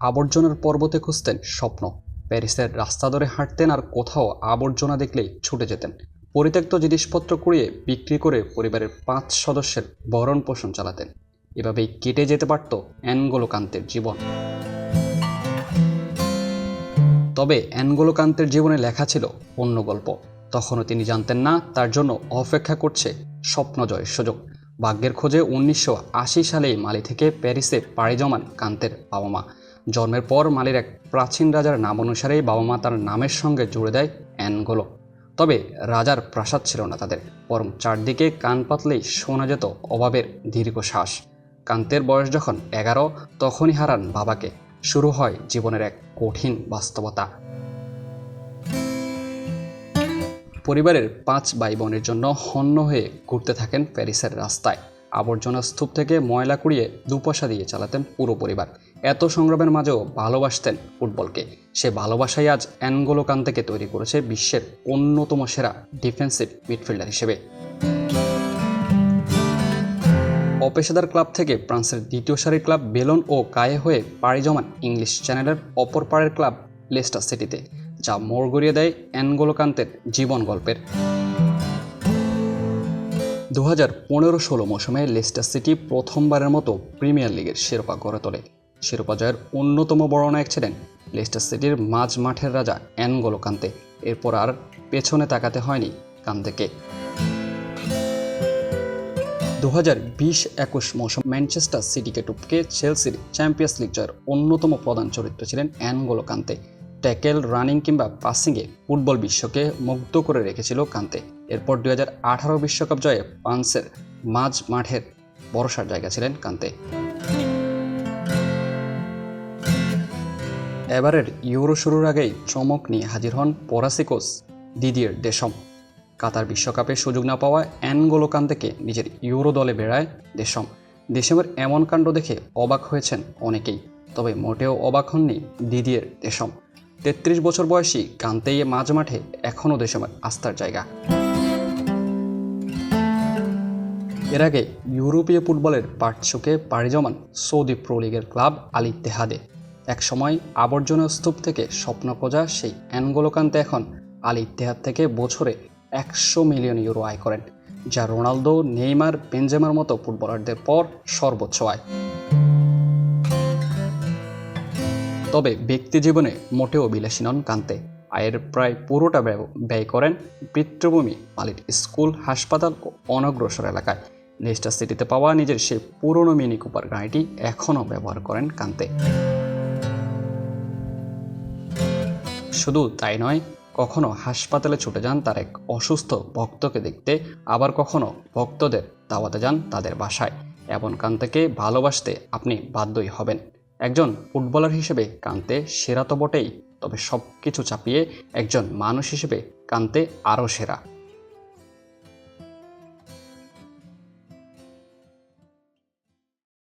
আবর্জনার পর্বতে খুঁজতেন স্বপ্ন। প্যারিসের রাস্তা ধরে হাঁটতেন আর কোথাও আবর্জনা দেখলেই ছুটে যেতেন। পরিত্যক্ত জিনিসপত্র কুড়িয়ে বিক্রি করে পরিবারের পাঁচ সদস্যের ভরণ পোষণ চালাতেন। এভাবেই কেটে যেতে পারত অ্যানগোলো কান্তের জীবন। তবে অ্যানগোলো কান্তের জীবনে লেখা ছিল অন্য গল্প। তখনও তিনি জানতেন না তার জন্য অপেক্ষা করছে স্বপ্ন জয়ের সুযোগ। ভাগ্যের খোঁজে উনিশশো আশি সালেই মালি থেকে প্যারিসে পাড়ি জমান কান্তের বাবা মা জন্মের পর মালির এক প্রাচীন রাজার নাম অনুসারেই বাবা মা তার নামের সঙ্গে জুড়ে দেয় অ্যানগোলো। তবে রাজার প্রাসাদ ছিল না তাদের। বরং চারদিকে কান পাতলেই শোনা যেত অভাবের দীর্ঘশ্বাস। কান্তের বয়স যখন এগারো, তখনই হারান বাবাকে। শুরু হয় জীবনের এক কঠিন বাস্তবতা। পরিবারের পাঁচ ভাই বোনের জন্য হন্য হয়ে ঘুরতে থাকেন প্যারিসের রাস্তায়। আবর্জনা স্তূপ থেকে ময়লা কুড়িয়ে দুপয়সা দিয়ে চালাতেন পুরো পরিবার। এত সংগ্রামের মাঝেও ভালোবাসতেন ফুটবলকে। সে ভালোবাসাই আজ অ্যানগোলো কান্তেকে তৈরি করেছে বিশ্বের অন্যতম সেরা ডিফেন্সিভ মিডফিল্ডার হিসেবে। অপেশাদার ক্লাব থেকে ফ্রান্সের দ্বিতীয় সারির ক্লাব বেলন ও কায়ে হয়ে পাড়ি জমান ইংলিশ চ্যানেলের অপর পাড়ের ক্লাব লেস্টার সিটিতে, যা মোড় গড়িয়ে দেয় অ্যানগোলো কান্তের জীবন গল্পের। দু হাজার পনেরো ষোলো মৌসুমে লেস্টার সিটি প্রথমবারের মতো প্রিমিয়ার লিগের শিরোপা গড়ে তোলে। শিরোপা জয়ের অন্যতম বড় ছিলেন লেস্টার সিটির মাঝ মাঠের রাজা অ্যানগোলো কান্তে। এরপর আর পেছনে তাকাতে হয়নি কান্তেকে। দু হাজার বিশ একুশ মৌসুম ম্যানচেস্টার সিটিকে টুপকে চেলসির চ্যাম্পিয়ন্স লিগ জয়ের অন্যতম প্রধান চরিত্র ছিলেন অ্যানগোলো কান্তে। ট্যাকেল, রানিং কিংবা পাসিংয়ে ফুটবল বিশ্বকে মুগ্ধ করে রেখেছিল কান্তে। এরপর দুই বিশ্বকাপ জয়ে ফ্রান্সের মাঝ মাঠের ভরসার জায়গা ছিলেন কান্তে। এবারের ইউরো শুরুর আগেই চমক নিয়ে হাজির হন পরাসি কোচ দিদিয়ের দেশম। কাতার বিশ্বকাপে সুযোগ না পাওয়া অ্যানগোলো কান্তেকে নিজের ইউরো দলে বেড়ায় দেশম। দেশমের এমন কাণ্ড দেখে অবাক হয়েছেন অনেকেই, তবে মোটেও অবাক হননি দিদিয়ের দেশম। তেত্রিশ বছর বয়সী কান্তেই মাঝ মাঠে এখনও দেশমের আস্থার জায়গা। এর আগে ইউরোপীয় ফুটবলের পাঠচুকে পাড়ি জমান সৌদি প্রো লিগের ক্লাব আল ইত্তেহাদে। একসময় আবর্জনা স্তূপ থেকে স্বপ্ন খোঁজা সেই অ্যানগোলোকান্তে এখন আল ইত্তেহাদ থেকে বছরে একশো মিলিয়ন ইউরো আয় করেন, যা রোনালদো, নেইমার বেঞ্জেমার মতো ফুটবলারদের পর সর্বোচ্চ আয়। তবে ব্যক্তি জীবনে মোটেও বিলাসী নন কান্তে। আয়ের প্রায় পুরোটা ব্যয় করেন পিতৃভূমি, মালির স্কুল, হাসপাতাল ও অনগ্রসর এলাকায়। লেস্টার সিটিতে পাওয়া নিজের সেই পুরনো মিনি কুপার গাড়িটি এখনও ব্যবহার করেন কান্তে। শুধু তাই নয়, কখনো হাসপাতালে ছুটে যান তার এক অসুস্থ ভক্তকে দেখতে, আবার কখনো ভক্তদের দাওয়াতে যান তাদের বাসায়। এমন কান্তেকে ভালোবাসতে আপনি বাধ্যই হবেন। একজন ফুটবলার হিসেবে কান্তে সেরা তো বটেই, তবে সব কিছু চাপিয়ে একজন মানুষ হিসেবে কান্তে আরও সেরা।